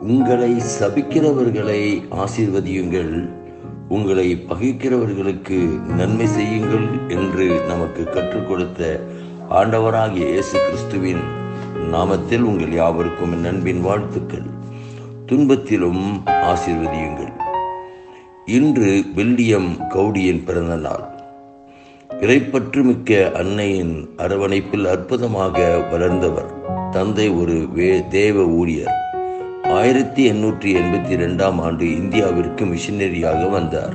உங்களை சபிக்கிறவர்களை ஆசீர்வதியுங்கள். உங்களை பகைக்கிறவர்களுக்கு நன்மை செய்யுங்கள் என்று நமக்கு கற்றுக் கொடுத்த ஆண்டவராகிய இயேசு கிறிஸ்துவின் நாமத்தில் உங்கள் யாவருக்கும் நண்பின் வாழ்த்துக்கள். துன்பத்திலும் ஆசீர்வதியுங்கள். இன்று வில்லியம் கவுடியின் பிறந்த நாள் இறைப்பற்றுமிக்க அன்னையின் அரவணைப்பில் அற்புதமாக வளர்ந்தவர். தந்தை ஒரு வே தேவ ஊழியர். ஆயிரத்தி எண்ணூற்றி எண்பத்தி ரெண்டாம் ஆண்டு இந்தியாவிற்கு மிஷினரியாக வந்தார்.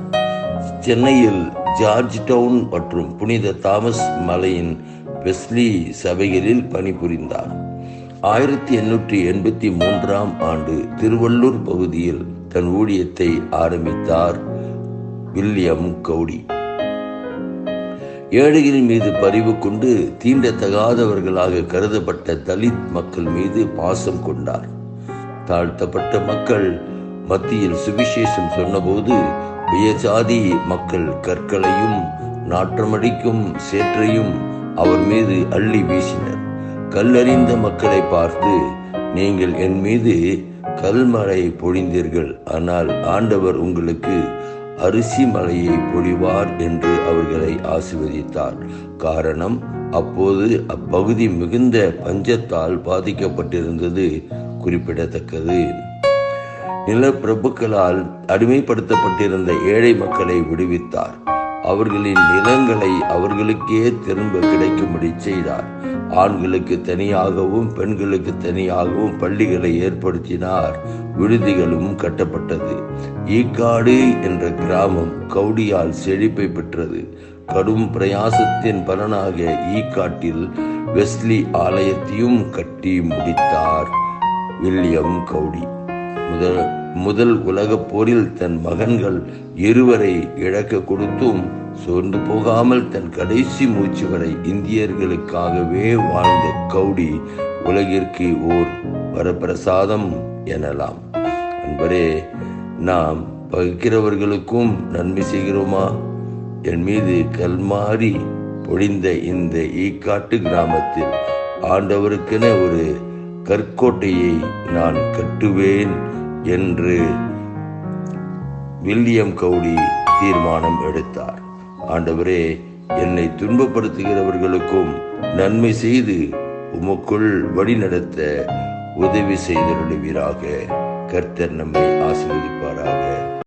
சென்னையில் ஜார்ஜ் டவுன் மற்றும் புனித தாமஸ் மலையின் வெஸ்லி சபைகளில் பணிபுரிந்தார். ஆயிரத்தி எண்ணூற்றி எண்பத்தி மூன்றாம் ஆண்டு திருவள்ளூர் பகுதியில் தன் ஊழியத்தை ஆரம்பித்தார் வில்லியம் கவுடி. ஏழைகளின் மீது பரிவு கொண்டு தீண்டத்தகாதவர்களாக கருதப்பட்ட தலித் மக்கள் மீது பாசம் கொண்டார். தாழ்த்தப்பட்ட மக்கள் மத்தியில் சுவிசேஷம் சொன்னபோது உயர்ஜாதி மக்கள் கற்களையும் நாற்றமடிக்கும் சேற்றையும் அவர் மீது அள்ளி வீசினர். கல்லறிந்த மக்களை பார்த்து நீங்கள் என் மீது கல்மழை பொழிந்தீர்கள். ஆனால் ஆண்டவர் உங்களுக்கு அரிசி மலையை பொழிவார் என்று அவர்களை ஆசிர்வதித்தார். காரணம் அப்போது அப்பகுதி மிகுந்த பஞ்சத்தால் பாதிக்கப்பட்டிருந்தது குறிப்பிடத்தக்கது. நிலப்பிரபுக்களால் அடிமைப்படுத்தப்பட்டிருந்த ஏழை மக்களை விடுவித்தார். அவர்களின் நிலங்களை அவர்களுக்கே திரும்ப கிடைக்கும்படி செய்தார். ஆண்களுக்கு தனியாகவும் பெண்களுக்கு தனியாகவும் பள்ளிகளை ஏற்படுத்தினார். விடுதிகளும் கட்டப்பட்டது. ஈக்காடு என்ற கிராமம் கவுடியால் செழிப்பை பெற்றது. கடும் பிரயாசத்தின் பலனாக ஈக்காட்டில் வெஸ்லி ஆலயத்தையும் கட்டி முடித்தார் வில்லியம் கவுடி. முதல் முதல் உலகப் போரில் தன் மகன்கள் இருவரை இழக்க கொடுத்தும் சோர்ந்து போகாமல் தன் கடைசி மூச்சு வரை இந்தியர்களுக்காகவே வாழ்ந்த கவுடி உலகிற்கு ஓர் வரப்பிரசாதம் எனலாம். அன்பரே நாம் பகிக்கிறவர்களுக்கும் நன்மை செய்கிறோமா? என் மீது கல்மாறி பொழிந்த இந்த ஈக்காட்டு கிராமத்தில் ஆண்டவருக்கென ஒரு கற்கோட்டையை நான் கட்டுவேன் என்று வில்லியம் கவுடி தீர்மானம் எடுத்தார். ஆண்டவரே என்னை துன்பப்படுத்துகிறவர்களுக்கும் நன்மை செய்து உமக்குள் வழிநடத்த உதவி செய்தருளுவீராக. கர்த்தர் நம்மை ஆசீர்வதிப்பாராக.